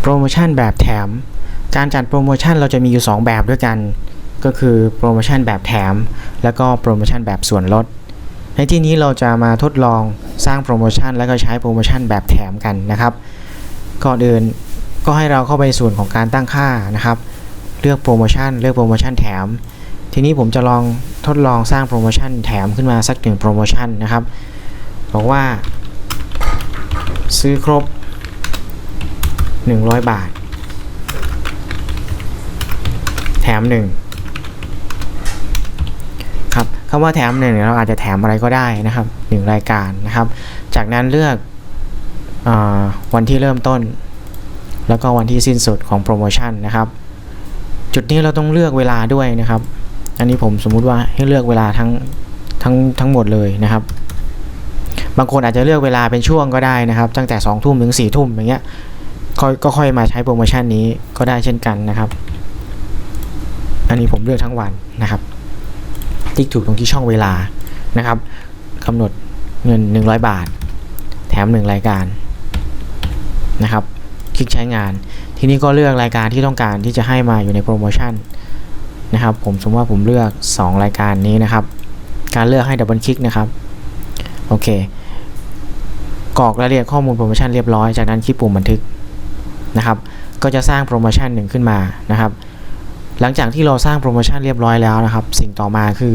โปรโมชั่นแบบแถม การจัดโปรโมชั่นเราจะมีอยู่ 2 แบบด้วยกัน ก็คือโปรโมชั่นแบบแถม แล้วก็โปรโมชั่นแบบส่วนลด ในที่นี้เราจะมาทดลองสร้างโปรโมชั่นแล้วก็ใช้โปรโมชั่นแบบแถมกันนะครับ ก่อนอื่นก็ให้เราเข้าไปส่วนของการตั้งค่านะครับ เลือกโปรโมชั่นเลือกโปรโมชั่นแถม ทีนี้ผมจะลองทดลองสร้างโปรโมชั่นแถมขึ้นมาสักหนึ่งโปรโมชั่นนะครับ บอกว่า ซื้อครบ 100 บาท แถมหนึ่งครับคำว่าแถมหนึ่งเนี่ยเราอาจจะแถมอะไรก็ได้นะครับหนึ่งรายการนะครับ จากนั้นเลือกอวันที่เริ่มต้น แล้วก็วันที่สิ้นสุดของโปรโมชั่นนะครับ จุดนี้เราต้องเลือกเวลาด้วยนะครับ อันนี้ผมสมมุติว่าให้เลือกเวลาทั้งทั้งทั้งหมดเลยนะครับ บางคนอาจจะเลือกเวลาเป็นช่วงก็ได้นะครับ ตั้งแต่2ทุ่มถึง4ทุ่มอย่างเงี้ย ก็ค่อยมาใช้โปรโมชั่นนี้ก็ได้เช่นกันนะครับ อันนี้ผมเลือกทั้งวันนะครับ ติ๊กถูกตรงที่ช่องเวลานะครับกำหนดเงิน 100 บาท แถม 1 รายการนะครับ คลิกใช้งาน ทีนี้ก็เลือกรายการที่ต้องการที่จะให้มาอยู่ในโปรโมชั่นนะครับ ผมสมมติว่าผมเลือก 2 รายการนี้นะครับ การเลือกให้ดับเบิลคลิกนะครับ โอเคกรอกรายละเอียดข้อมูลโปรโมชั่นเรียบร้อย จากนั้นคลิกปุ่มบันทึก นะครับ ก็จะสร้างโปรโมชั่นหนึ่งขึ้นมานะครับ หลังจากที่เราสร้างโปรโมชั่นเรียบร้อยแล้วนะครับ สิ่งต่อมาคือ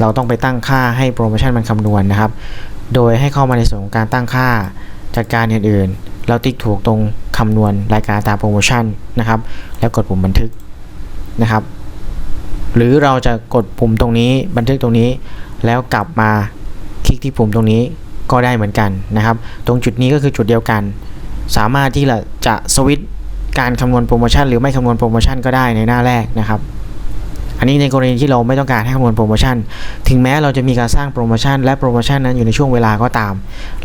เราต้องไปตั้งค่าให้โปรโมชั่นมันคำนวณนะครับ โดยให้เข้ามาในส่วนของการตั้งค่าจัดการอื่นๆ เราติ๊กถูกตรงคำนวณรายการตามโปรโมชั่นนะครับ แล้วกดปุ่มบันทึกนะครับ หรือเราจะกดปุ่มตรงนี้บันทึกตรงนี้ แล้วกลับมาคลิกที่ปุ่มตรงนี้ก็ได้เหมือนกันนะครับ ตรงจุดนี้ก็คือจุดเดียวกัน สามารถที่จะสวิตช์การคำนวณโปรโมชั่นหรือไม่คำนวณโปรโมชั่นก็ได้ในหน้าแรกนะครับ อันนี้ในกรณีที่เราไม่ต้องการให้คำนวณโปรโมชั่น ถึงแม้เราจะมีการสร้างโปรโมชั่นและโปรโมชั่นนั้นอยู่ในช่วงเวลาก็ตาม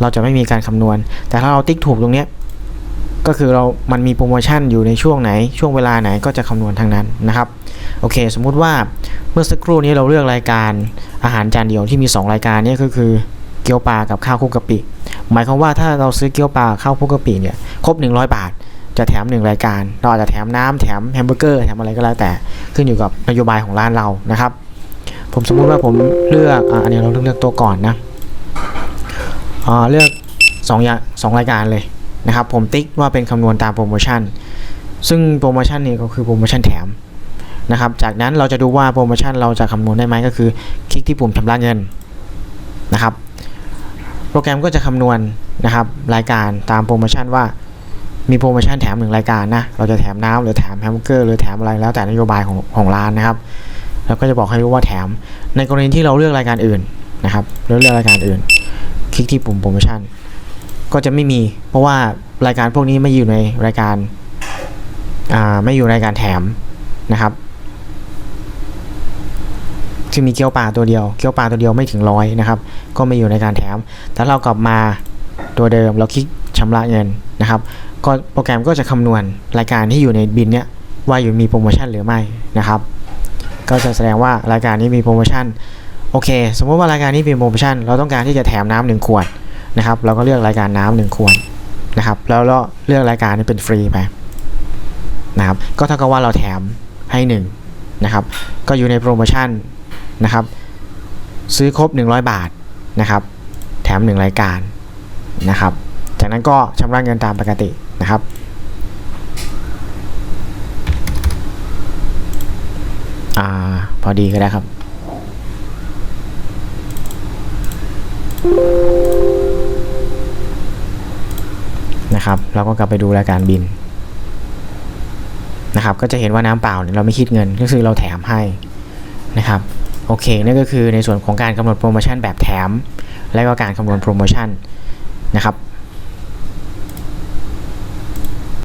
เราจะไม่มีการคำนวณ แต่ถ้าเราติ๊กถูกตรงนี้ก็คือเรา มันมีโปรโมชั่นอยู่ในช่วงไหน ช่วงเวลาไหนก็จะคำนวณทั้งนั้นนะครับ โอเค สมมุติว่าเมื่อสักครู่นี้เราเลือกรายการอาหารจานเดียวที่มี 2 รายการนี่ก็คือเกี๊ยวปลากับข้าวคุกกะปิ หมายความว่าถ้าเราซื้อเกี๊ยวปลาข้าวคลุกกะปิเนี่ยครบ 100 บาท จะแถม 1 รายการ เราอาจจะแถมน้ำแถมแฮมเบอร์เกอร์แถมอะไรก็แล้วแต่ขึ้นอยู่กับนโยบายของร้านเรานะครับ ผมสมมุติว่าผมเลือกอันนี้เราเลือกเลือกตัวก่อนนะอ่าเลือก2อย่างสองรายการเลยนะครับ ผมติ๊กว่าเป็นคำนวณตามโปรโมชั่น ซึ่งโปรโมชั่นนี้ก็คือโปรโมชั่นแถมนะครับ จากนั้นเราจะดูว่าโปรโมชั่นเราจะคำนวณได้ไหมก็คือ คลิกที่ปุ่มชำระเงินนะครับ โปรแกรมก็จะคำนวณนะครับรายการตามโปรโมชั่นว่ามีโปรโมชั่นแถมหนึ่งรายการนะเราจะแถมน้ำหรือแถมแฮมเบอร์เกอร์หรือแถมอะไรแล้วแต่นโยบายของของร้านนะครับ แล้วก็จะบอกให้รู้ว่าแถมในกรณีที่เราเลือกรายการอื่นนะครับเราเลือกรายการอื่น คลิกที่ปุ่มโปรโมชั่นก็จะไม่มี เพราะว่ารายการพวกนี้ไม่อยู่ในรายการไม่อยู่รายการแถมนะครับ คือมีเกี๊ยวปลาตัวเดียว เกี๊ยวปลาตัวเดียวไม่ถึงร้อยนะครับ ก็ไม่อยู่ในการแถม แต่เรากลับมาตัวเดิมเราคลิกชำระเงินนะครับ ก็โปรแกรมก็จะคำนวณรายการที่อยู่ในบินเนี้ยว่าอยู่มีโปรโมชั่นหรือไม่นะครับ ก็จะแสดงว่ารายการนี้มีโปรโมชั่น โอเค สมมติว่ารายการนี้มีโปรโมชั่น เราต้องการที่จะแถมน้ำหนึ่งขวดนะครับ เราก็เลือกรายการน้ำหนึ่งขวดนะครับ แล้วเราเลือกรายการนี้เป็นฟรีไปนะครับ ก็เท่ากับว่าเราแถมให้หนึ่งนะครับ ก็อยู่ในโปรโมชั่น นะครับ ซื้อครบ 100 บาทนะครับ แถม 1 รายการนะครับ จากนั้นก็ชำระเงินตามปกตินะครับอ่าพอดีก็ได้ครับ นะครับ เราก็กลับไปดูรายการบินนะครับ ก็จะเห็นว่าน้ำเปล่าเนี่ยเราไม่คิดเงินก็คือเราแถมให้นะครับ โอเคนั่นก็คือในส่วนของการกำหนดโปรโมชั่นแบบแถม และก็การคำนวณโปรโมชั่นนะครับ